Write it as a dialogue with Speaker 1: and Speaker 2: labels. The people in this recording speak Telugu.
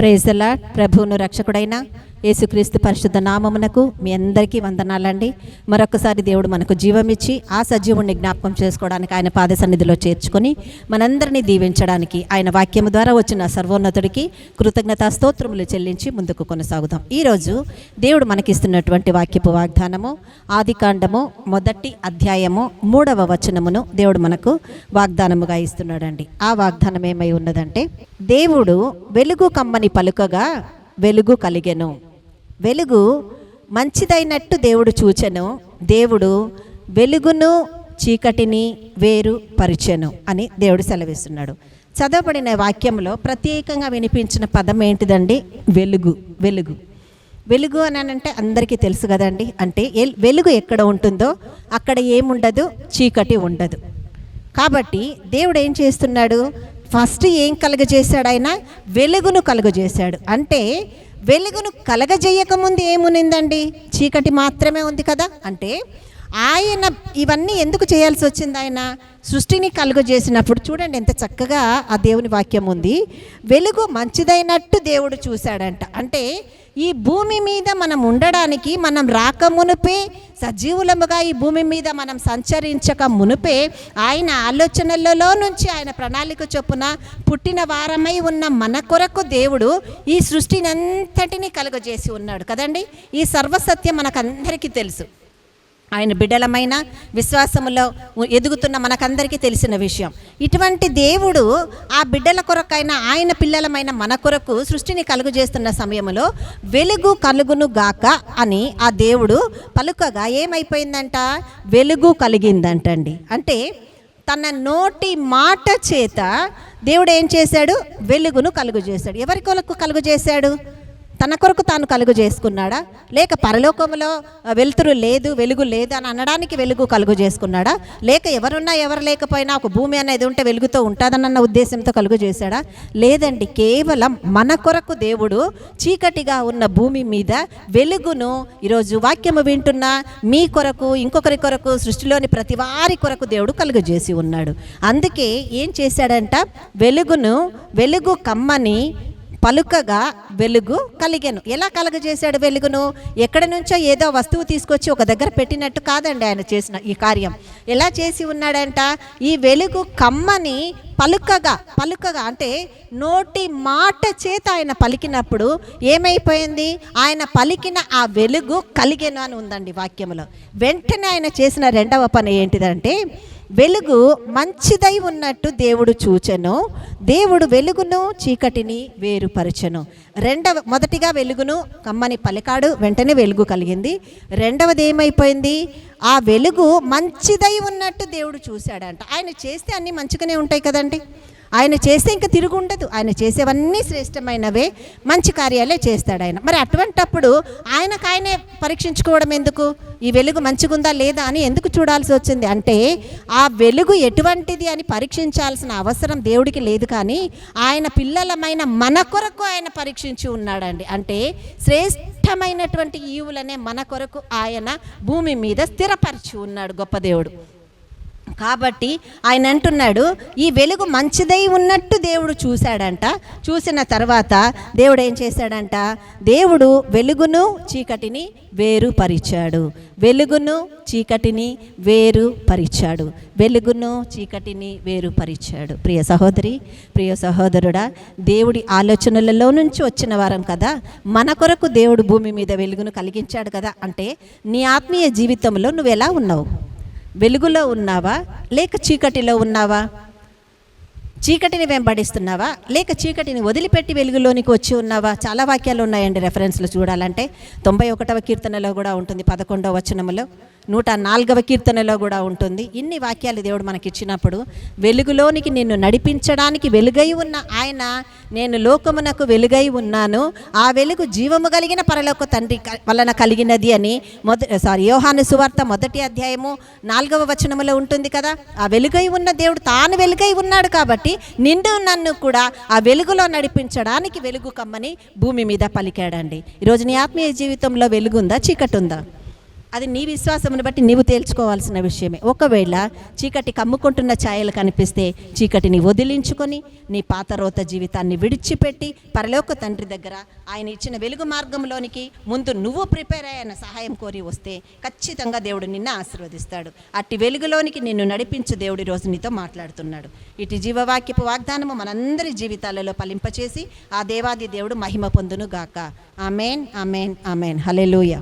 Speaker 1: ప్రేజలా ప్రభువును రక్షకుడైన యేసుక్రీస్తు పరిశుద్ధ నామమునకు మీ అందరికీ వందనాలండి. మరొకసారి దేవుడు మనకు జీవమిచ్చి ఆ సజీవుణ్ణి జ్ఞాపకం చేసుకోవడానికి ఆయన పాద సన్నిధిలో చేర్చుకొని మనందరినీ దీవించడానికి ఆయన వాక్యము ద్వారా వచ్చిన సర్వోన్నతుడికి కృతజ్ఞతా స్తోత్రములు చెల్లించి ముందుకు కొనసాగుదాం. ఈరోజు దేవుడు మనకిస్తున్నటువంటి వాక్యపు వాగ్దానము ఆదికాండము మొదటి అధ్యాయము మూడవ వచనమును దేవుడు మనకు వాగ్దానముగా ఇస్తున్నాడండి. ఆ వాగ్దానం ఏమై ఉన్నదంటే దేవుడు వెలుగు కమ్మని పలుకగా వెలుగు కలిగెను. వెలుగు మంచిదైనట్టు దేవుడు చూచెను. దేవుడు వెలుగును చీకటిని వేరు పరిచెను అని దేవుడు సెలవిస్తున్నాడు. చదవబడిన వాక్యంలో ప్రత్యేకంగా వినిపించిన పదం ఏంటిదండి? వెలుగు వెలుగు. వెలుగు అని అంటే అందరికీ తెలుసు కదండి. అంటే ఎల్- వెలుగు ఎక్కడ ఉంటుందో అక్కడ ఏముండదు చీకటి ఉండదు. కాబట్టి దేవుడు ఏం చేస్తున్నాడు? ఫస్ట్ ఏం కలుగజేశాడు ఆయన? వెలుగును కలుగజేశాడు. అంటే వెలుగును కలగజేయకముందు ఏమునిందండి? చీకటి మాత్రమే ఉంది కదా? అంటే ఆయన ఇవన్నీ ఎందుకు చేయాల్సి వచ్చింది ఆయన? సృష్టిని కలుగజేసినప్పుడు చూడండి ఎంత చక్కగా ఆ దేవుని వాక్యం ఉంది. వెలుగు మంచిదైనట్టు దేవుడు చూశాడంట. అంటే ఈ భూమి మీద మనం ఉండడానికి మనం రాక మునుపే సజీవులముగా ఈ భూమి మీద మనం సంచరించక మునుపే ఆయన ఆలోచనలలో నుంచి ఆయన ప్రణాళిక చొప్పున పుట్టిన వారమై ఉన్న మన కొరకు దేవుడు ఈ సృష్టినంతటిని కలుగజేసి ఉన్నాడు కదండి? ఈ సర్వసత్యం మనకందరికీ తెలుసు. ఆయన బిడ్డలమైన విశ్వాసములో ఎదుగుతున్న మనకందరికీ తెలిసిన విషయం. ఇటువంటి దేవుడు ఆ బిడ్డల కొరకైన ఆయన పిల్లలమైన మన కొరకు సృష్టిని కలుగు చేస్తున్న సమయంలో వెలుగు కలుగును గాక అని ఆ దేవుడు పలుకగా ఏమైపోయిందంట? వెలుగు కలిగిందంటండి. అంటే తన నోటి మాట చేత దేవుడు ఏం చేశాడు? వెలుగును కలుగు చేశాడు. ఎవరి కొరకు కలుగు చేశాడు? తన కొరకు తాను కలుగు చేసుకున్నాడా? లేక పరలోకంలో వెలుతురు లేదు వెలుగు లేదు అని అనడానికి వెలుగు కలుగు చేసుకున్నాడా? లేక ఎవరున్నా ఎవరు లేకపోయినా ఒక భూమి అనేది ఉంటే వెలుగుతో ఉంటుందన్న ఉద్దేశంతో కలుగు చేశాడా? లేదండి కేవలం మన కొరకు దేవుడు చీకటిగా ఉన్న భూమి మీద వెలుగును ఈరోజు వాక్యము వింటున్న మీ కొరకు ఇంకొకరి కొరకు సృష్టిలోని ప్రతి వారి కొరకు దేవుడు కలుగు చేసి ఉన్నాడు. అందుకే ఏం చేశాడంట? వెలుగును వెలుగు కమ్మని పలుకగా వెలుగు కలిగాను. ఎలా కలగజేశాడు వెలుగును? ఎక్కడి నుంచో ఏదో వస్తువు తీసుకొచ్చి ఒక దగ్గర పెట్టినట్టు కాదండి ఆయన చేసిన ఈ కార్యం. ఎలా చేసి ఉన్నాడంట? ఈ వెలుగు కమ్మని పలుకగా పలుకగా అంటే నోటి మాట చేత ఆయన పలికినప్పుడు ఏమైపోయింది? ఆయన పలికిన ఆ వెలుగు కలిగెను అని ఉందండి వాక్యములో. వెంటనే ఆయన చేసిన రెండవ పని ఏంటిదంటే వెలుగు మంచిదై ఉన్నట్టు దేవుడు చూచెను. దేవుడు వెలుగును చీకటిని వేరుపరచెను. రెండవ మొదటిగా వెలుగును కమ్మని పలికాడు వెంటనే వెలుగు కలిగింది. రెండవది ఏమైపోయింది? ఆ వెలుగు మంచిదై ఉన్నట్టు దేవుడు చూశాడంట. ఆయన చేస్తే అన్నీ మంచిగానే ఉంటాయి కదండి. ఆయన చేస్తే ఇంకా తిరుగు ఉండదు. ఆయన చేసేవన్నీ శ్రేష్టమైనవే. మంచి కార్యాలే చేస్తాడు ఆయన. మరి అటువంటప్పుడు ఆయనకు ఆయనే పరీక్షించుకోవడం ఎందుకు? ఈ వెలుగు మంచిగుందా లేదా అని ఎందుకు చూడాల్సి వచ్చింది? అంటే ఆ వెలుగు ఎటువంటిది అని పరీక్షించాల్సిన అవసరం దేవుడికి లేదు కానీ ఆయన పిల్లలమైన మన కొరకు ఆయన పరీక్షించి ఉన్నాడండి. అంటే శ్రేష్టమైనటువంటి ఈవులనే మన కొరకు ఆయన భూమి మీద స్థిరపరిచి ఉన్నాడు గొప్ప దేవుడు. కాబట్టి ఆయన అంటున్నాడు ఈ వెలుగు మంచిదై ఉన్నట్టు దేవుడు చూశాడంట. చూసిన తర్వాత దేవుడు ఏం చేశాడంట? దేవుడు వెలుగును చీకటిని వేరు పరిచాడు వెలుగును చీకటిని వేరు పరిచాడు వెలుగును చీకటిని వేరు పరిచాడు ప్రియ సహోదరి ప్రియ సహోదరుడా దేవుడి ఆలోచనలలో నుంచి వచ్చిన వారం కదా. మన కొరకు దేవుడు భూమి మీద వెలుగును కలిగించాడు కదా. అంటే నీ ఆత్మీయ జీవితంలో నువ్వు ఎలా ఉన్నావు? వెలుగులో ఉన్నావా? లేక చీకటిలో ఉన్నావా? చీకటిని వెంబడిస్తున్నావా? లేక చీకటిని వదిలిపెట్టి వెలుగులోనికి వచ్చి ఉన్నావా? చాలా వాక్యాలు ఉన్నాయండి రెఫరెన్స్లు చూడాలంటే. తొంభై ఒకటవ కీర్తనలో కూడా ఉంటుంది పదకొండవ వచనములో. నూట నాలుగవ కీర్తనలో కూడా ఉంటుంది. ఇన్ని వాక్యాలు దేవుడు మనకి ఇచ్చినప్పుడు వెలుగులోనికి నిన్ను నడిపించడానికి వెలుగై ఉన్న ఆయన నేను లోకమునకు వెలుగై ఉన్నాను. ఆ వెలుగు జీవము కలిగిన పరలోక తండ్రి క- వలన కలిగినది అని మొద సారీ యోహాను సువార్త మొదటి అధ్యాయము నాలుగవ వచనములో ఉంటుంది కదా. ఆ వెలుగై ఉన్న దేవుడు తాను వెలుగై ఉన్నాడు కాబట్టి నిండు నన్ను కూడా ఆ వెలుగులో నడిపించడానికి వెలుగు కమ్మని భూమి మీద పలికాడండి. ఈరోజు నీ ఆత్మీయ జీవితంలో వెలుగుందా చీకటి ఉందా? అది నీ విశ్వాసమును బట్టి నీవు తేల్చుకోవాల్సిన విషయమే. ఒకవేళ చీకటి కమ్ముకుంటున్న ఛాయలు కనిపిస్తే చీకటిని వదిలించుకొని నీ పాత రోత జీవితాన్ని విడిచిపెట్టి పరలోక తండ్రి దగ్గర ఆయన ఇచ్చిన వెలుగు మార్గంలోనికి ముందు నువ్వు ప్రిపేర్ అయ్యాన సహాయం కోరి వస్తే ఖచ్చితంగా దేవుడు నిన్ను ఆశీర్వదిస్తాడు. అట్టి వెలుగులోనికి నిన్ను నడిపించు దేవుడి రోజు నీతో మాట్లాడుతున్నాడు. ఇటు జీవవాక్యపు వాగ్దానము మనందరి జీవితాలలో ఫలింపచేసి ఆ దేవాది దేవుడు మహిమ పొందును గాక ఆమెన్ ఆమెన్ ఆమెన్. హలెలూయ